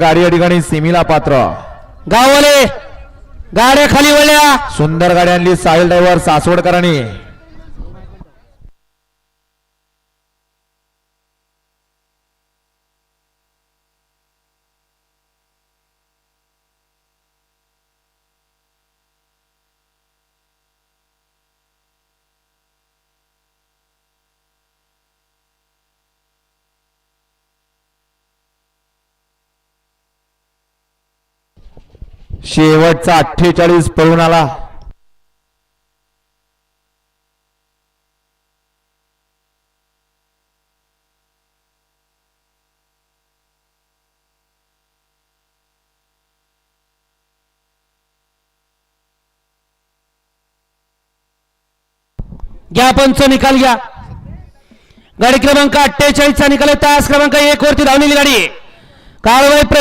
गाडी या ठिकाणी सिमीला पात्र. गाववाले गाड्या खाली वळल्या. सुंदर गाडी आणली साहिल ड्रायव्हर सासवडकरांनी. शेवटचा अठ्ठेचाळीस पळून आला. घ्या पंच निकाल घ्या. गाडी क्रमांक अठ्ठेचाळीसचा निकाल तास क्रमांक एक वरती धावलेली गाडी कारवाई प्रस